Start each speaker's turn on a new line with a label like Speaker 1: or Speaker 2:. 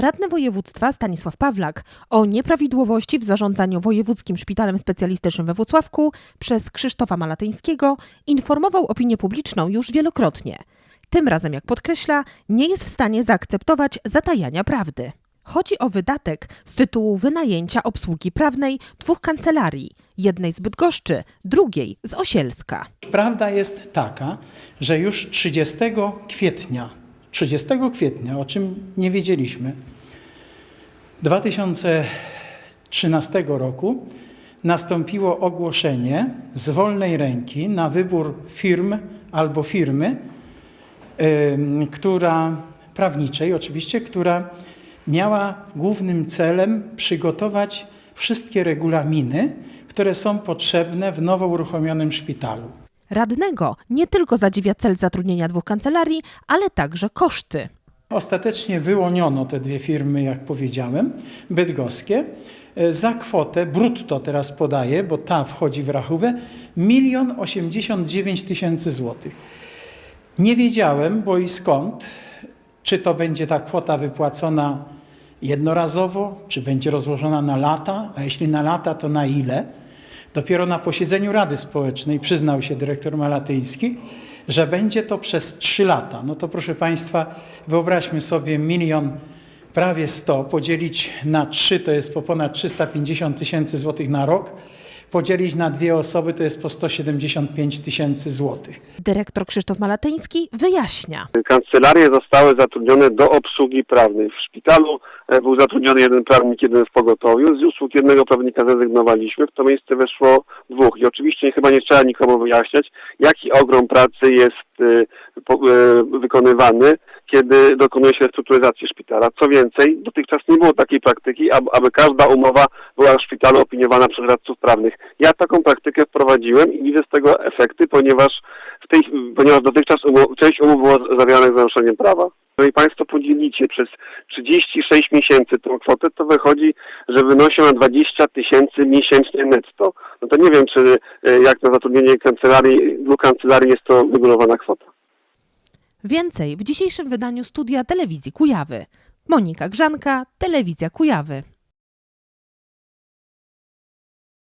Speaker 1: Radny województwa Stanisław Pawlak o nieprawidłowości w zarządzaniu Wojewódzkim Szpitalem Specjalistycznym we Włocławku przez Krzysztofa Malatyńskiego informował opinię publiczną już wielokrotnie. Tym razem, jak podkreśla, nie jest w stanie zaakceptować zatajania prawdy. Chodzi o wydatek z tytułu wynajęcia obsługi prawnej dwóch kancelarii, jednej z Bydgoszczy, drugiej z Osielska.
Speaker 2: Prawda jest taka, że już 30 kwietnia, 30 kwietnia, o czym nie wiedzieliśmy, 2013 roku nastąpiło ogłoszenie z wolnej ręki na wybór firm albo firmy, która prawniczej oczywiście, która miała głównym celem przygotować wszystkie regulaminy, które są potrzebne w nowo uruchomionym szpitalu.
Speaker 1: Radnego nie tylko zadziwia cel zatrudnienia dwóch kancelarii, ale także koszty.
Speaker 2: Ostatecznie wyłoniono te dwie firmy, jak powiedziałem, bydgoskie, e, za kwotę brutto teraz podaję, bo ta wchodzi w rachubę, milion osiemdziesiąt dziewięć tysięcy złotych. Nie wiedziałem, bo i skąd, czy to będzie ta kwota wypłacona jednorazowo, czy będzie rozłożona na lata, a jeśli na lata, to na ile. Dopiero na posiedzeniu Rady Społecznej przyznał się dyrektor Malatyński, że będzie to przez 3 lata. No to proszę Państwa, wyobraźmy sobie milion prawie 100 podzielić na 3 to jest po ponad 350 tysięcy złotych na rok. Podzielić na dwie osoby to jest po 175 tysięcy złotych.
Speaker 1: Dyrektor Krzysztof Malatyński wyjaśnia.
Speaker 3: Kancelarie zostały zatrudnione do obsługi prawnej. W szpitalu e, był zatrudniony jeden prawnik, jeden w pogotowiu. Z usług jednego prawnika zrezygnowaliśmy. W to miejsce weszło dwóch. I oczywiście chyba nie trzeba nikomu wyjaśniać, jaki ogrom pracy jest wykonywany, kiedy dokonuje się restrukturyzacji szpitala. Co więcej, dotychczas nie było takiej praktyki, aby, każda umowa była w szpitalu opiniowana przez radców prawnych. Ja taką praktykę wprowadziłem i widzę z tego efekty, ponieważ w tej, ponieważ dotychczas umów, część umów było zawieranych z naruszeniem prawa. Jeżeli Państwo podzielicie przez 36 miesięcy tą kwotę, to wychodzi, że wynosi ona 20 tysięcy miesięcznie netto. No to nie wiem, czy e, jak na zatrudnienie kancelarii, dwóch kancelarii jest to wygórowana kwota.
Speaker 1: Więcej w dzisiejszym wydaniu studia telewizji Kujawy. Monika Grzanka, Telewizja Kujawy.